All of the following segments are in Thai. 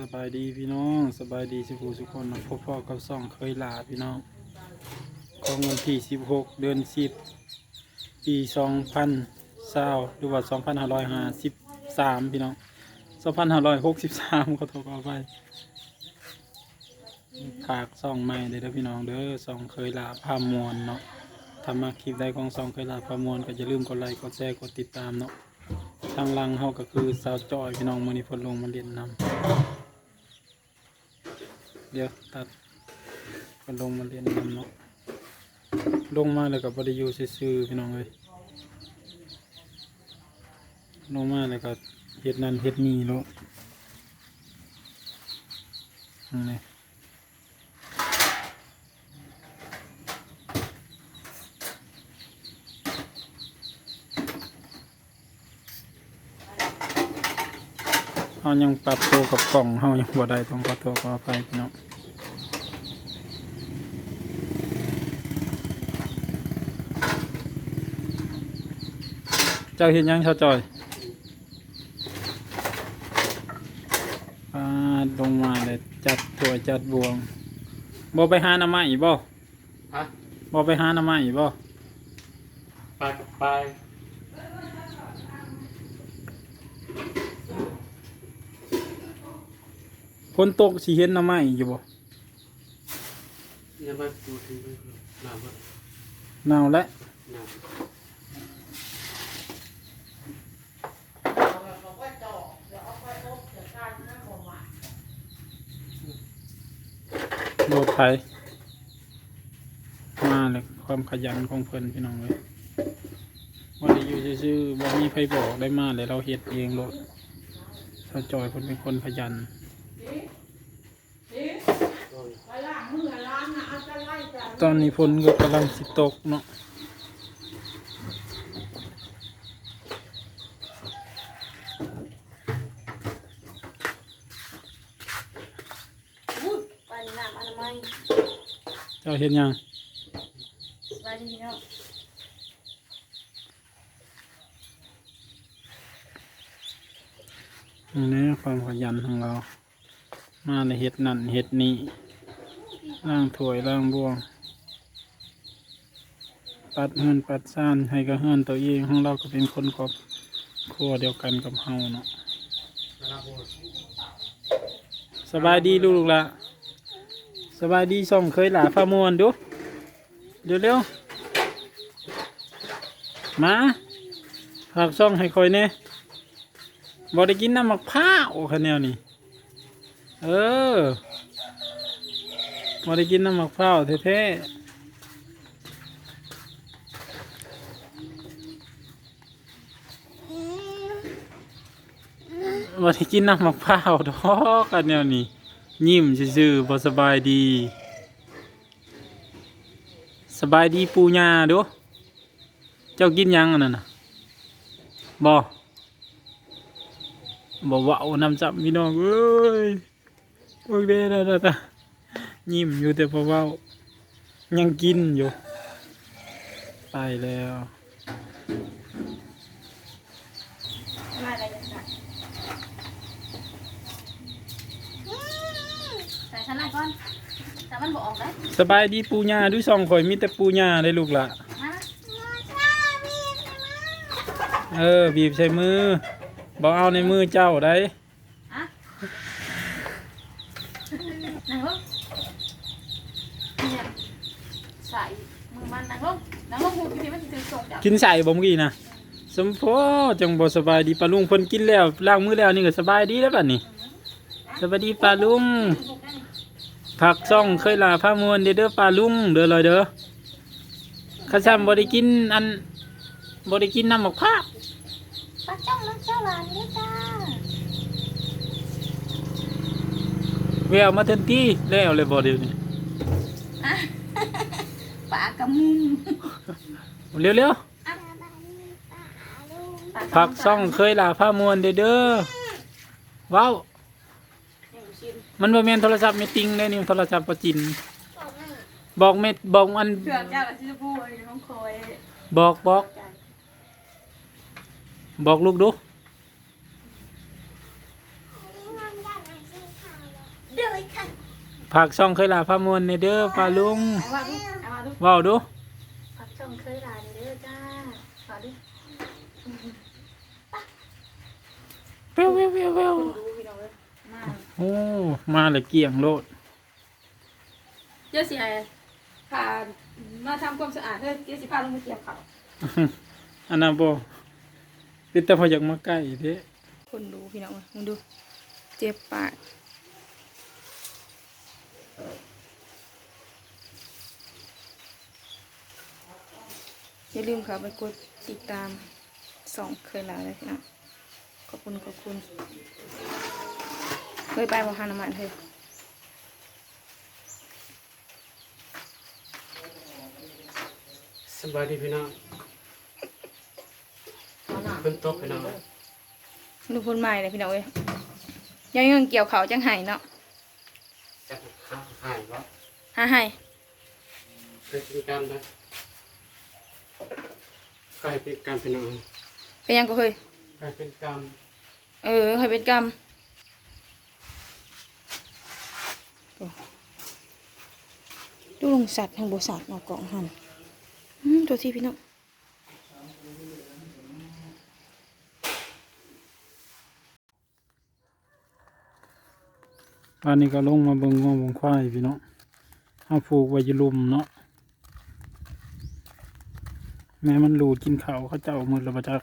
สบายดีพี่น้องสบายดีสุขุสุกคนพบพ่อกับซ่องเคยลาพี่น้องของวันที่ 16 เดือน 10 ปี 2020หรือว่า 2553 พี่น้อง 2563ก็โทรเอาไปฝากซ่องใหม่เด้อพี่น้องเด้อซ่องเคยลาพามวลเนาะถ้ามาคลิปใดของซ่องเคยลาพามวลก็อย่าลืมกดไลค์กดแชร์กดติดตามเนาะทางลังเขาก็คือสาวจอยพี่น้องมือนี้พนลงมาเรียนนำ เดี๋ยวตัดเพนลงมาเรียนนำเนาะลงมาแล้วก็บริยูซื่อๆพี่น้องเลยลงมาแล้วก็เฮ็ดนั่นเฮ็ดนี่แล้วนี่เขายังปรับตัวกับกล่องเขายังบ่ได้ต้องขอโทษขออภัยพี่น้อง เจ้าเห็นยังชาวจอยอ่าลงมาเลยจัดตัวจัดบวงบ่ไปหาหน้ำไม้อีกบ่ฮะบ่ไปหาหน้ำไม้อีกบ่ไปไปคนตกสิเห็นหน้ำไม้อยู่บ่เนี่ยไปดูทีไปหนาวปะหนาวแล้วหนา โดดไถมาเลยความขยันของเพิ่นพี่น้องเลยวันนี้อยู่ซื่อๆบ่มีใครบอกได้มาเลยเราเฮ็ดเองโลดถ้าจอยเพิ่นเป็นคนขยันตอนนี้ฝนก็กำลังสิตกเนาะ อุ๊ยปานน้ำอนามัย เจ้าเห็นยังสบายดีเนาะอันนี้ความขยันของเรา มาในเฮ็ดนั่นเฮ็ดนี่ล่างถวยล่างบวง ปัดเฮือนปัดซ่านให้กับเฮือนตัวเองของเราก็เป็นคนครอบครัวเดียวกันกับเฮาเนาะสบายดีลูกละ สบายดีส่งเคยหลาฟ้ามวนดูเดี๋ยวเร็วๆมาฝากซ่องให้คอยเนี่ยบอได้กินน้ำมะพร้าวคะแนวนี่เออบอได้กินน้ำมะพร้าวแท้ๆบอได้กินน้ำมะพร้าวดอกกันแนวนี้ ยิ้มซื่อๆบสบายดี สบายดีปูญาดูเจ้ากินยังอันนั้นน่ะบอบอกว่าเอาน้ำจับพี่น้องเอ้ยโอ้ยเด้อเด้ยิ้มอยู่แต่พอเว่ายังกินอยู่ไปแล้ว มาอะไรกันค่ะใส่ชั้นไหนก่อนแต่ มันบอกออกได้สบายดีปูญาดูสองข่อยมีแต่ปูญาได้ลูกละฮะเออบีบใส่มือบอกเอาในมือเจ้าได้ฮะไหนวะเนี่ยใส่มือมันนั่งลงนั่งลงหูพี่มันจะถือส่งจับกินใส่บ่เมื่อกี้นะสมพอจังบ่สบายดีปลาลุงเพิ่นกินแล้วล้างมือแล้วนี่ก็สบายดีแล้วบัดนี้สบายดีปลาลุง ผักซ่องเคยลาผ้ามวนเด้อเด้อปลาลุงเด้อเลยเด้อข้าซ้ำบ่ได้กินอันบ่ได้กินน้ำมะพร้าวปลาจ้องน้ำเจ้าหลานนี่จ้าแววมาทันทีแล้วเลยบ่เดี๋ยวนี้ปลากระมุมเร็วๆผักซ่องเคยลาผ้ามวนเด้อเด้อว้าว มันบ่แม่นโทรศัพท์แม่ติงเด้นี่โทรศัพท์ประจิน บอกแม่บอกอันเพื่อนเจ้ากับชิจูพูน้องคอยบอกบอก บอกลูกดูผักช่องเคยลาพามวนในเด้อปลาลุงเอาว่าดูเอาว่าดูเว้าดูผักช่องเคยหลานเด้อจ้าเอาดิเววเววเววเววดูพี่น้องเลยมา โอ้มาเลยเกี่ยงโลดเจ้าสิไอ้พามาทำความสะอาดเด้อเจ้าสิพาลงมาเกี่ยวเขาวอันนั้นบ่เป็นแต่พออยากมาใกล้เด้คนดูพี่น้องมึงดู เจ็บปากอย่าลืมค่ะไปกดติดตามสองเคยหลานเลยพี่น้องขอบคุณ ขอบคุณ เคยไปบ่ฮานามันเฮ้ยสบายดีพี่น้องฝนตกพี่น้องดูคนใหม่เลยพี่น้องเอ้ยยังยังเกี่ยวเขาจังไห้เนาะจะหาหายว่าหาไห้เป็นการนะกลายเป็นการพี่น้องเป็นยังก็เคยกลายเป็นการเออให้เป็นกรรมโอ้ ดูลงสัตว์ทางบสัตว์เนาะกล่องหันตัวที่พี่น้องอันนี้ก็ลงมาเบิงงงบงควายพี่น้องเฮาผูกไว้ยู่ลุมเนาะแม่มันหลูดกินเขาเขาเจ้ามือละประจัก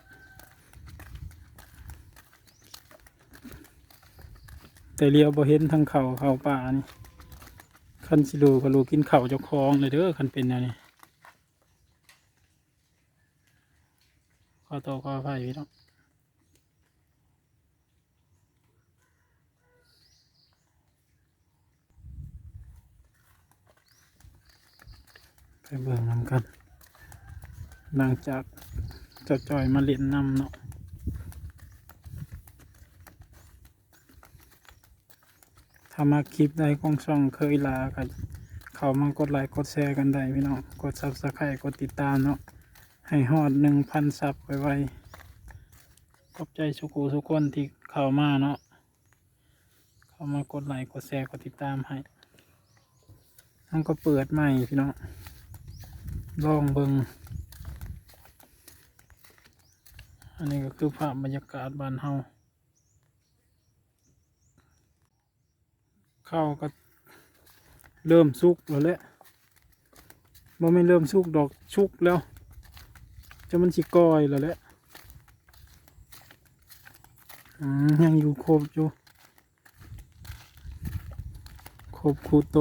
แต่เลียวบ่เห็นทางเขาเขาป่านี่ คันสิลูก็ลูกกินข้าเจ้าของเลยเด้อคันเป็นแนวนี้ขอโตขออภัยพี่น้องไปเบิ่งนำกัน หลังจากจะจอยมาเล่นนำเนาะามาคลิปใดของช่องเคยลากันเขามากดไลค์กดแชร์กันได้พี่น้องกดซับสไครต์กดติดตามเนาะให้ฮอดหนึ่งพันซับไวๆขอบใจสุกูสุกคนที่เข้ามาเนาะเข้ามากดไลค์กดแชร์กดติดตามให้ทั้งก็เปิดใหม่พี่น้องลองเบิงอันนี้ก็คือภาพบรรยากาศบ้านเฮา ข้าวก็เริ่มสุกแล้วแหละบ่ไม่เริ่มสุกดอกสุกแล้ว จะมันสิกอยแล้วแหละยังอยู่ครบอยู่ครบคูโต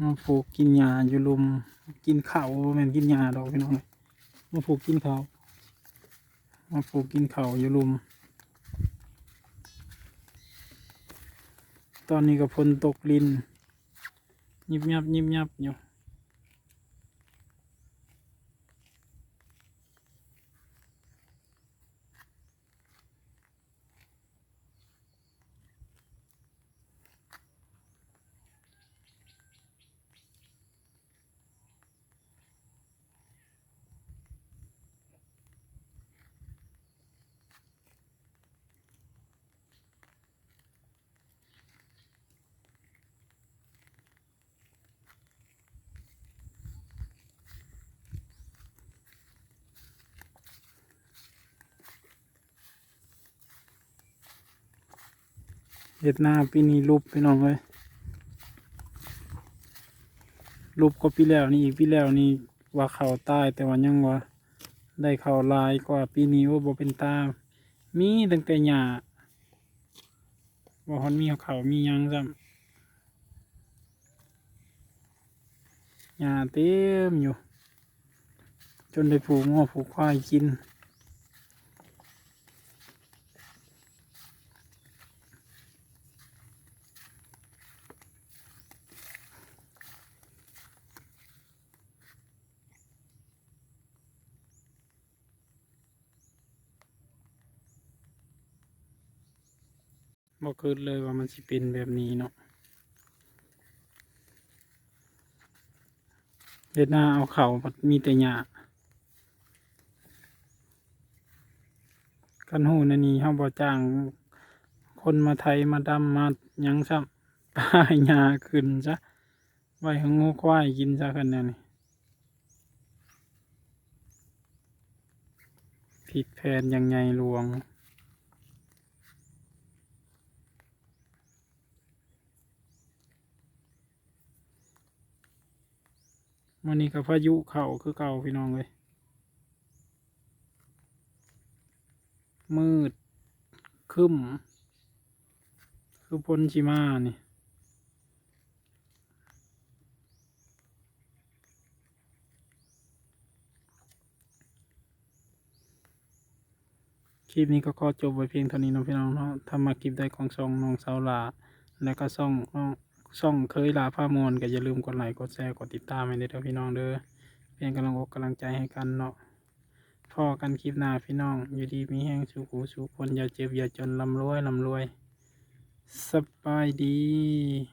มาผูกกินหญ้าอยู่ลุมกินข้าวแม่นกินหญ้าดอกพี่น้องเอ้ยมาผูกกินข้าวมาผูกกินข้าวอยู่ลุม ตอนนี้ก็ฝนตกลินยิบยับยิบยับอยู่ เห็ดหน้าปีนี้รูปพี่น้องเลยรูปก็ปีแล้วนี่อีกปีแล้วนี่ว่าเขาตายแต่ว่ายังว่าได้เขาลายกว่าปีนี้ว่าบ่เป็นตา มีตั้งแต่หญ้าบ่ฮอนมีเขามียังซ้ำหญ้าเต็มอยู่ จนได้ผูกง้อผูกควายกิน บ่คิดเลยว่ามันสิเป็นแบบนี้เนาะเด็ดหน้าเอาเขาบัดมีแต่หญ้ากันหูนะนี่เฮาบ่จ้าง คนมาไทยมาดำมายังซ้ำป้ายหญ้าขึ้นซะไว้ห้งูควายกินซะคันนี่ผิดแผนยังไงหลวง วันนี้ก็พายุเข้าคือเก่าพี่น้องเลยมืดคึมคือพลชิมานี่คลิปนี้ก็ขอจบไว้เพียงเท่านี้นะพี่น้องเนาะถ้ามาคลิปได้ของช่องน้องสาวลา แล้วก็ช่องน้อง ช่องเคยลาผ้ามวลก็อย่าลืมกดไลค์กดแชร์กดติดตามให้เด้อพี่น้องเด้อเพียงกำลังอกกำลังใจให้กันเนาะพอกันคลิปหน้าพี่น้อง อยู่ดีมีแห้งสูขูสูคนอย่าเจ็บอย่าจนลำรวยลำรวยสบายดี